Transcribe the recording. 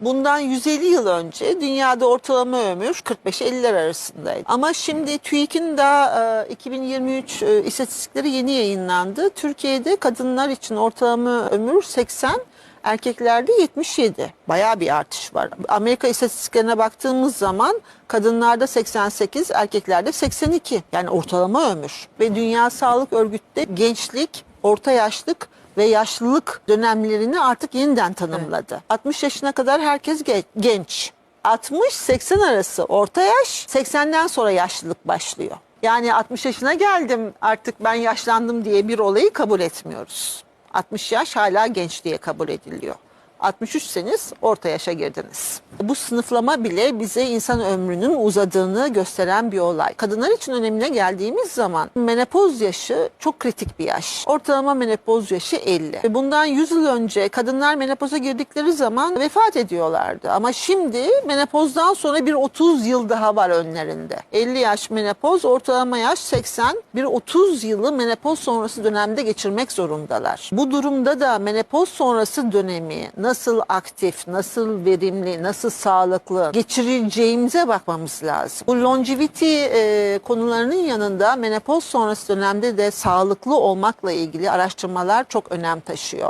Bundan 150 yıl önce dünyada ortalama ömür 45-50'ler arasındaydı. Ama şimdi TÜİK'in daha e, 2023 e, istatistikleri yeni yayınlandı. Türkiye'de kadınlar için ortalama ömür 80, erkeklerde 77. Bayağı bir artış var. Amerika istatistiklerine baktığımız zaman kadınlarda 88, erkeklerde 82. Yani ortalama ömür. Ve Dünya Sağlık Örgütü de gençlik, orta yaşlık ve yaşlılık dönemlerini artık yeniden tanımladı. 60 yaşına kadar herkes ge- genç. 60-80 arası orta yaş, 80'den sonra yaşlılık başlıyor. Yani 60 yaşına geldim artık ben yaşlandım diye bir olayı kabul etmiyoruz. 60 yaş hala genç diye kabul ediliyor. 63'seniz orta yaşa girdiniz. Bu sınıflama bile bize insan ömrünün uzadığını gösteren bir olay. Kadınlar için önemine geldiğimiz zaman menopoz yaşı çok kritik bir yaş. Ortalama menopoz yaşı 50. Ve bundan 100 yıl önce kadınlar menopoza girdikleri zaman vefat ediyorlardı. Ama şimdi menopozdan sonra bir 30 yıl daha var önlerinde. 50 yaş menopoz, ortalama yaş 80. Bir 30 yılı menopoz sonrası dönemde geçirmek zorundalar. Bu durumda da menopoz sonrası dönemi nasıl aktif, nasıl verimli, nasıl sağlıklı geçireceğimize bakmamız lazım. Bu longevity e, konularının yanında menopoz sonrası dönemde de sağlıklı olmakla ilgili araştırmalar çok önem taşıyor.